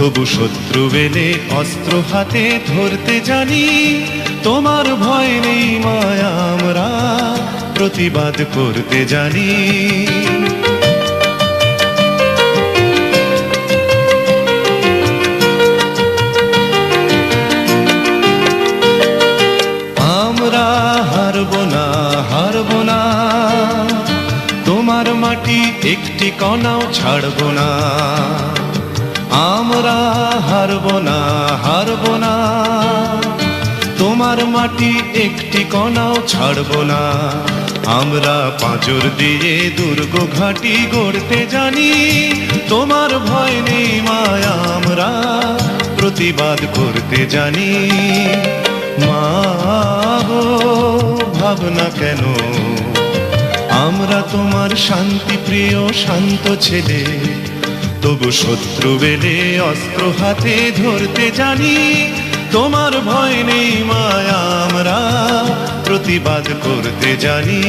তবু শত্রু বেলে অস্ত্র হাতে ধরতে জানি, তোমার ভয় নেই মায়া আমরা, প্রতিবাদ করতে জানি। আমরা হারব না হারব না, তোমার মাটি একটি কণাও ছাড়ব না। আমরা হারব না হারব না। তোমার মাটি একটি কণাও ছাড়ব না। আমরা পাঁজর দিয়ে দুর্গ ঘাটি গড়তে জানি। তোমার ভয় নেই মায়া, আমরা প্রতিবাদ করতে জানি। মা ভাবনা কেন। আমরা তোমার শান্তি প্রিয় শান্ত ছেলে। তবু শত্রু বেলে অস্ত্র হাতে ধরতে জানি, তোমার ভয় নেই মায়া আমরা, প্রতিবাদ করতে জানি।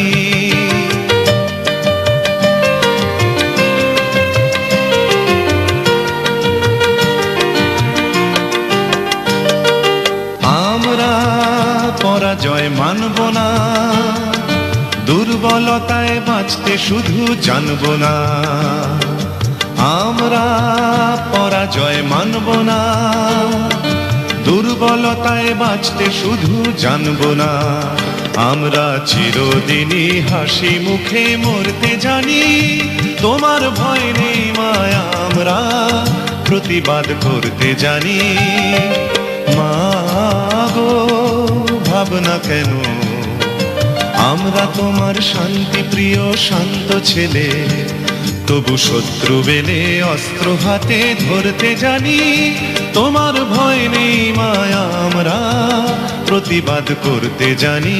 আমরা পরাজয় মানব না, দুর্বলতায় বাঁচতে শুধু জানব না। আমরা পরাজয় মানব না। দুর্বলতায় বাঁচতে শুধু জানব না। আমরা চিরদিনই হাসি মুখে মরতে জানি। তোমার ভয় নেই মায়া, আমরা প্রতিবাদ করতে জানি। মা গো, ভাবনা কেন? আমরা তোমার শান্তি প্রিয় শান্ত ছেলে। তবু শত্রু বেলে অস্ত্র হাতে ধরতে জানি, তোমার ভয় নেই মায়া আমরা, প্রতিবাদ করতে জানি।